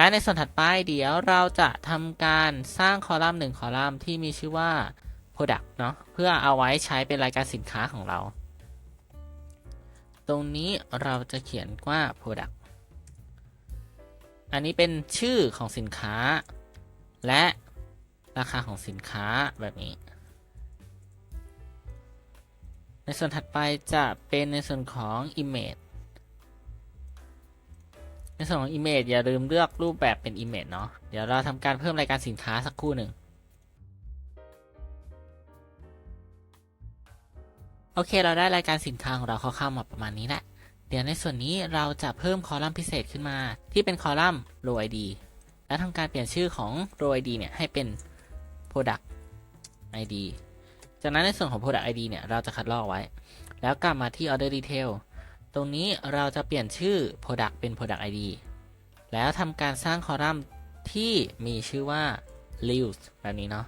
และในส่วนถัดไปเดี๋ยวเราจะทำการสร้างคอลัมน์หนึ่งคอลัมน์ที่มีชื่อว่า Product เนาะเพื่อเอาไว้ใช้เป็นรายการสินค้าของเรา ตรงนี้เราจะเขียนว่า Product อันนี้เป็นชื่อของสินค้า และราคาของสินค้าแบบนี้ ในส่วนถัดไปจะเป็นในส่วนของ Image ในส่วนของ Image อย่าลืมเลือกรูปแบบเป็น Image เนาะเดี๋ยวเราทำการเพิ่มรายการสินค้าสักครู่หนึ่งโอเค เราได้รายการสินค้าของเราคร่าวๆมาประมาณนี้แหละ เดี๋ยวในส่วนนี้เราจะเพิ่มคอลัมน์พิเศษขึ้นมา ที่เป็นคอลัมน์ row id และทำการเปลี่ยนชื่อของ row id เนี่ยให้เป็น product id จากนั้นในส่วนของ product id เนี่ยเราจะคัดลอกไว้ แล้วกลับมาที่ order detail ตรงนี้เราจะเปลี่ยนชื่อ product เป็น product id แล้วทำการสร้างคอลัมน์ที่มีชื่อว่า list แบบนี้เนาะ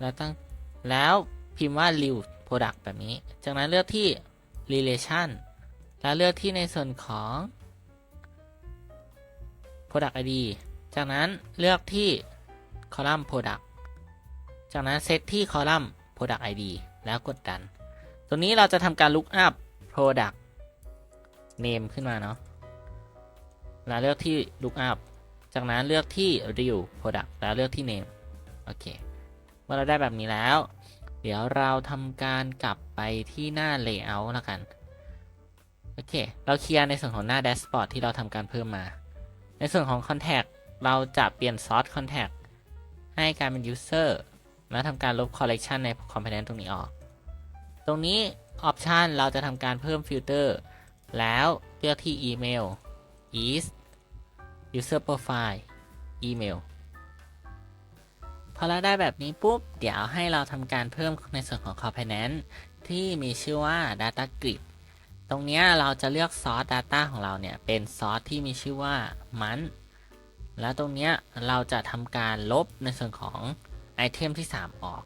แล้วตั้ง แล้วพิมพ์ว่า list product แบบนี้ จากนั้นเลือกที่ relation แล้วเลือกที่ในส่วนของ product id จากนั้นเลือกที่คอลัมน์ product จากนั้นเซตที่คอลัมน์ product id แล้วกดดัน ตัวนี้เราจะทำการ look up product name ขึ้นมาเนาะแล้วเลือกที่ look up จากนั้นเลือกที่ real product แล้วเลือกที่ name โอเค เมื่อเราได้แบบนี้แล้ว เดี๋ยวเราทำการกลับไปที่หน้า layout แล้วกัน โอเค เราเคลียร์ในส่วนของหน้า dashboard ที่เราทำการเพิ่มมา ในส่วนของ contact เราจะเปลี่ยน source contact ให้กลายเป็น user แล้วทำการลบ collection ใน component ตรงนี้ออก ตรงนี้ option เราจะทำการเพิ่ม filter แล้วเลือกที่ email is user profile email พอเราได้แบบนี้ปุ๊บ เดี๋ยวให้เราทำการเพิ่มในส่วนของ component ที่มีชื่อว่า data grid ตรงนี้เราจะเลือก source data ของเราเนี่ย เป็น source ที่มีชื่อว่า month แล้วตรงนี้เราจะทำการลบในส่วนของไอเทมที่ 3 ออก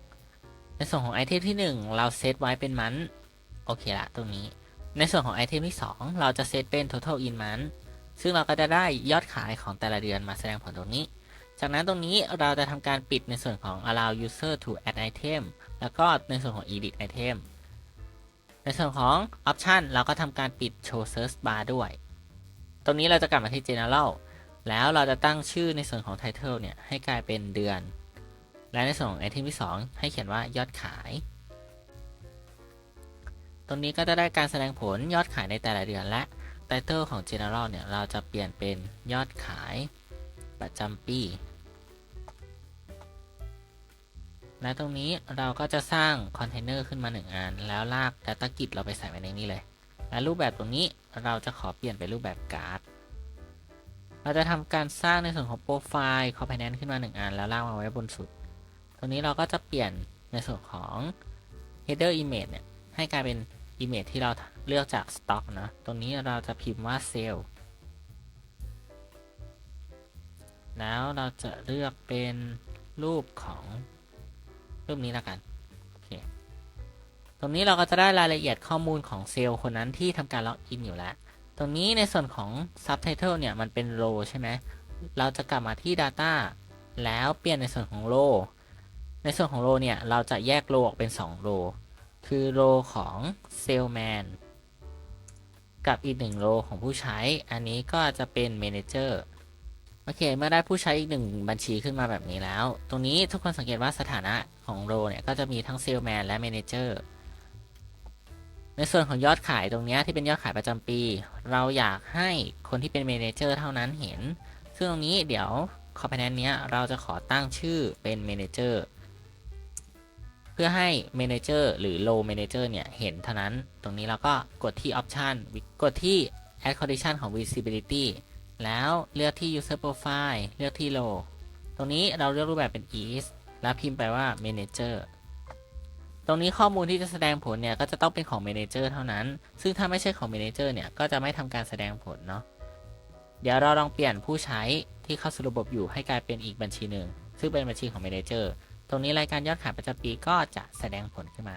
ในส่วนของไอเทมที่ 1 เราเซตไว้เป็นมันโอเคละตรงนี้ ในส่วนของไอเทมที่ 2 เราจะเซตเป็น total in month ซึ่งเราก็จะได้ยอดขายของแต่ละเดือนมาแสดงผลตรงนี้ จากนั้นตรงนี้เราจะทำการปิดในส่วนของ allow user to add item แล้วก็ในส่วนของ edit item ในส่วนของ option เราก็ทำการปิด show search bar ด้วย ตรงนี้เราจะกลับมาที่ general แล้วเราจะตั้งชื่อในส่วนของ title เนี่ยให้กลายเป็นเดือน และในส่วนของ item ที่ 2 ให้เขียนว่ายอดขาย ตรงนี้ก็จะได้การแสดงผลยอดขายในแต่ละเดือนและ title ของ general เนี่ย เราจะเปลี่ยนเป็นยอดขายประจำปี และตรงนี้เราก็จะสร้างคอนเทนเนอร์ขึ้นมา 1 อัน แล้วลาก Data Grid เราไปใส่ไว้ในนี้เลย และรูปแบบตรงนี้เราจะขอเปลี่ยนเป็นรูปแบบการ์ด เราจะทำการสร้างในส่วนของโปรไฟล์ Component ขึ้นมา 1 อัน แล้วลากมาไว้บนสุด ตรงนี้เราก็จะเปลี่ยนในส่วนของ Header Image เนี่ย ให้กลายเป็น Image ที่เราเลือกจาก Stock นะตรงนี้เราจะพิมพ์ว่า Sale แล้วเราจะเลือกเป็นรูปของรูปนี้แล้วกันโอเคตรงนี้เราก็จะได้รายละเอียดข้อมูลของเซลล์คนนั้นที่ทำการล็อกอินอยู่แล้ว ตรงนี้ในส่วนของ Subtitle เนี่ย มันเป็น row ใช่ไหม เราจะกลับมาที่ Data แล้วเปลี่ยนในส่วนของ row ในส่วนของ row เนี่ยเราจะแยก row ออกเป็น2 row คือ row ของ Salesman กับอีกหนึ่ง row ของผู้ใช้ อันนี้ก็จะเป็น Manager โอเค เมื่อได้ผู้ใช้อีกหนึ่งบัญชีขึ้นมาแบบนี้แล้ว ตรงนี้ทุกคนสังเกตว่าสถานะของโรเนี่ย ก็จะมีทั้งเซลแมนและ m ม n เจอร์ในส่วนของยอดขายตรงนี้ที่เป็นยอดขายประจำปี เราอยากให้คนที่เป็น m ม n เจอร์เท่านั้นเห็น ซึ่งตรงนี้เดี๋ยวคอมโพเนนต์นี้เราจะขอตั้งชื่อเป็น m ม n เจอร์ เพื่อให้ m ม n เจอร์หรือ Low Manager เนี่ยเห็นเท่านั้น ตรงนี้เราก็กดที่ Option กดที่ Add Condition ของ Visibility แล้วเลือกที่ user profile เลือกที่ row ตรงนี้เราเลือกรูปแบบเป็น is แล้วพิมพ์ไปว่า manager ตรงนี้ข้อมูลที่จะแสดงผลเนี่ยก็จะต้องเป็นของ manager เท่านั้น ซึ่งถ้าไม่ใช่ของ manager เนี่ยก็จะไม่ทำการแสดงผลเนาะ เดี๋ยวเราลองเปลี่ยนผู้ใช้ที่เข้าสู่ระบบอยู่ให้กลายเป็นอีกบัญชีหนึ่ง ซึ่งเป็นบัญชีของ manager ตรงนี้รายการยอดขายประจำปีก็จะแสดงผลขึ้นมา